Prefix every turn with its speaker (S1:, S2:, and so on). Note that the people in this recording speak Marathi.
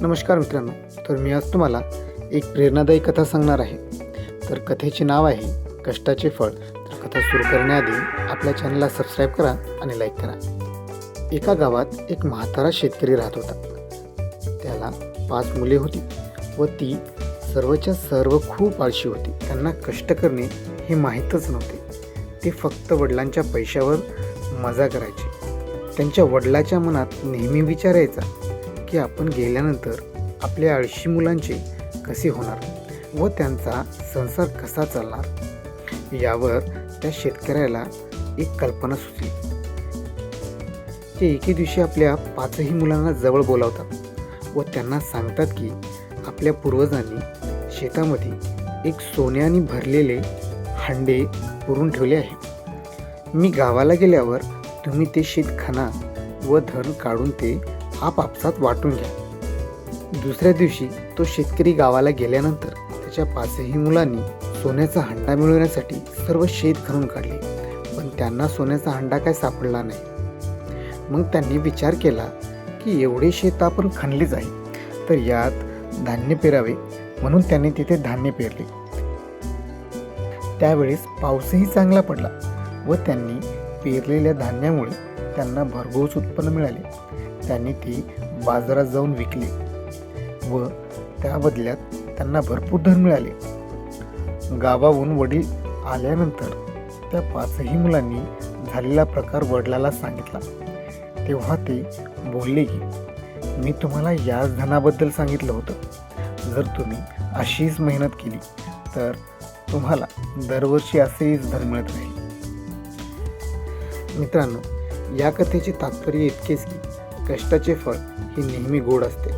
S1: नमस्कार मित्रांनो. तर मी आज तुम्हाला एक प्रेरणादायी कथा सांगणार आहे. तर कथेचे नाव आहे कष्टाचे फळ. तर कथा सुरू करण्याआधी आपल्या चॅनलला सबस्क्राईब करा आणि लाईक करा. एका गावात एक म्हातारा शेतकरी राहत होता. त्याला पाच मुले होती व ती सर्वच्या सर्व खूप आळशी होती. त्यांना कष्ट करणे हे माहीतच नव्हते. ते फक्त वडिलांच्या पैशावर मजा करायचे. त्यांच्या वडिलाच्या मनात नेहमी विचारायचा की आपण गेल्यानंतर आपल्या आळशी मुलांचे कसे होणार व त्यांचा संसार कसा चालणार? यावर त्या शेतकऱ्याला एक कल्पना सुचली. ते एके दिवशी आपल्या पाचही मुलांना जवळ बोलावतात व त्यांना सांगतात की आपल्या पूर्वजांनी शेतामध्ये एक सोन्याने भरलेले हांडे पुरून ठेवले आहे. मी गावाला गेल्यावर तुम्ही ते शेत खणा व धन काढून ते आपापसात वाटून घ्या. दुसऱ्या दिवशी तो शेतकरी गावाला गेल्यानंतर त्याच्या पाचही मुलांनी सोन्याचा हंडा मिळवण्यासाठी सर्व शेत खणून काढले. पण त्यांना सोन्याचा हंडा काय सापडला नाही. मग त्यांनी विचार केला की एवढे शेत आपण खणलेच आहे तर यात धान्य पेरावे म्हणून त्यांनी तिथे धान्य पेरले. त्यावेळेस पाऊसही चांगला पडला व त्यांनी पेरलेल्या धान्यामुळे त्यांना भरघोस उत्पन्न मिळाले. त्यांनी ती बाजारात जाऊन विकली व त्या बदल्यात त्यांना भरपूर धन मिळाले. गावाहून वडील आल्यानंतर त्या पाचही मुलांनी झालेला प्रकार वडिलाला सांगितला. तेव्हा ते बोलले की मी तुम्हाला याच धनाबद्दल सांगितलं होतं. जर तुम्ही अशीच मेहनत केली तर तुम्हाला दरवर्षी असेच धन मिळत राहील. मित्रांनो या कथेचे तात्पर्य इतकेच की कष्टाचे फळ ही नेहमी गोड असते.